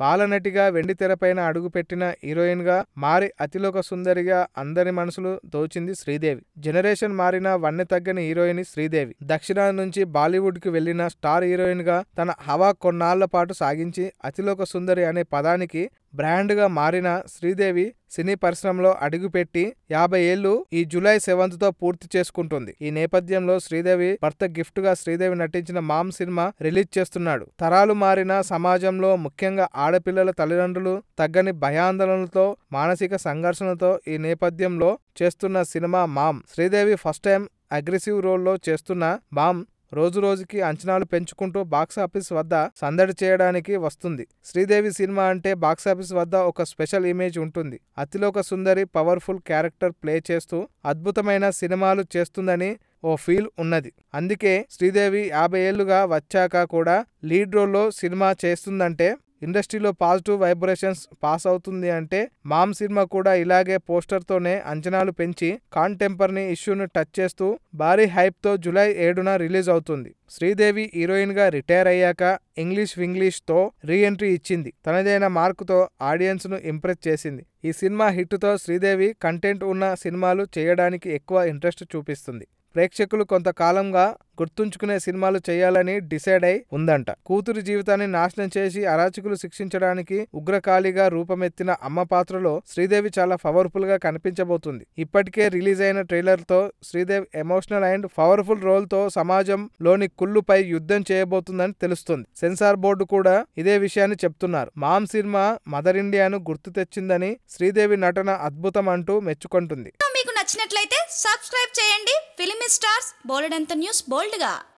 బాలనటిగా వెండితెరపైన అడుగుపెట్టిన హీరోయిన్గా మారి అతిలోక సుందరిగా అందరి మనసులు దోచింది శ్రీదేవి. జనరేషన్ మారిన వన్నె తగ్గని హీరోయిన్ శ్రీదేవి. దక్షిణాది నుంచి బాలీవుడ్కి వెళ్ళిన స్టార్ హీరోయిన్గా తన హవా కొన్నాళ్ళ పాటు సాగించి అతిలోక సుందరి అనే పదానికి బ్రాండ్గా మారిన శ్రీదేవి సినీ పరిశ్రమలో అడుగుపెట్టి యాభై ఏళ్ళు ఈ జూలై సెవెంత్తో పూర్తి చేసుకుంటుంది. ఈ నేపథ్యంలో శ్రీదేవి భర్త గిఫ్ట్గా శ్రీదేవి నటించిన మామ్ సినిమా రిలీజ్ చేస్తున్నాడు. తరాలు మారిన సమాజంలో ముఖ్యంగా ఆడపిల్లల తల్లిదండ్రులు తగ్గని భయాందోళనలతో మానసిక సంఘర్షణతో ఈ నేపథ్యంలో చేస్తున్న cinema Mom. Sridevi first time aggressive రోల్లో చేస్తున్న మామ్ రోజు రోజుకి అంచనాలు పెంచుకుంటూ బాక్సాఫీస్ వద్ద సందడి చేయడానికి వస్తుంది. శ్రీదేవి సినిమా అంటే బాక్సాఫీస్ వద్ద ఒక స్పెషల్ ఇమేజ్ ఉంటుంది. అతిలోక సుందరి పవర్ఫుల్ క్యారెక్టర్ ప్లే చేస్తూ అద్భుతమైన సినిమాలు చేస్తుందని ఓ ఫీల్ ఉన్నది. అందుకే శ్రీదేవి యాభై ఏళ్ళుగా వచ్చాక కూడా లీడ్ రోల్లో సినిమా చేస్తుందంటే ఇండస్ట్రీలో పాజిటివ్ వైబ్రేషన్స్ పాస్ అవుతుంది అంటే మామ్ సినిమా కూడా ఇలాగే పోస్టర్తోనే అంచనాలు పెంచి కాంటెంపర్ని ఇష్యూను టచ్ చేస్తూ భారీ హైప్తో జులై ఏడున రిలీజ్ అవుతుంది. శ్రీదేవి హీరోయిన్గా రిటైర్ అయ్యాక ఇంగ్లీష్ వింగ్లీష్తో రీ ఎంట్రీ ఇచ్చింది. తనదైన మార్కుతో ఆడియన్స్ను ఇంప్రెస్ చేసింది. ఈ సినిమా హిట్తో శ్రీదేవి కంటెంట్ ఉన్న సినిమాలు చేయడానికి ఎక్కువ ఇంట్రెస్ట్ చూపిస్తుంది. ప్రేక్షకులు కొంతకాలంగా గుర్తుంచుకునే సినిమాలు చేయాలని డిసైడ్ అయి ఉందంట. కూతురి జీవితాన్ని నాశనం చేసి అరాచకులు శిక్షించడానికి ఉగ్రకాళిగా రూపమెత్తిన అమ్మ పాత్రలో శ్రీదేవి చాలా పవర్ఫుల్గా కనిపించబోతుంది. ఇప్పటికే రిలీజ్ అయిన ట్రైలర్తో శ్రీదేవి ఎమోషనల్ అండ్ పవర్ఫుల్ రోల్తో సమాజంలోని కుళ్ళుపై యుద్ధం చేయబోతుందని తెలుస్తుంది. సెన్సార్ బోర్డు కూడా ఇదే విషయాన్ని చెప్తున్నారు. మామ్ సినిమా మదర్ ఇండియాను గుర్తు తెచ్చిందని శ్రీదేవి నటన అద్భుతం అంటూ మెచ్చుకుంటుంది. నచ్చినట్లయితే సబ్స్క్రైబ్ చేయండి. ఫిలిమి స్టార్స్ బోలెడంత న్యూస్ బోల్డ్గా.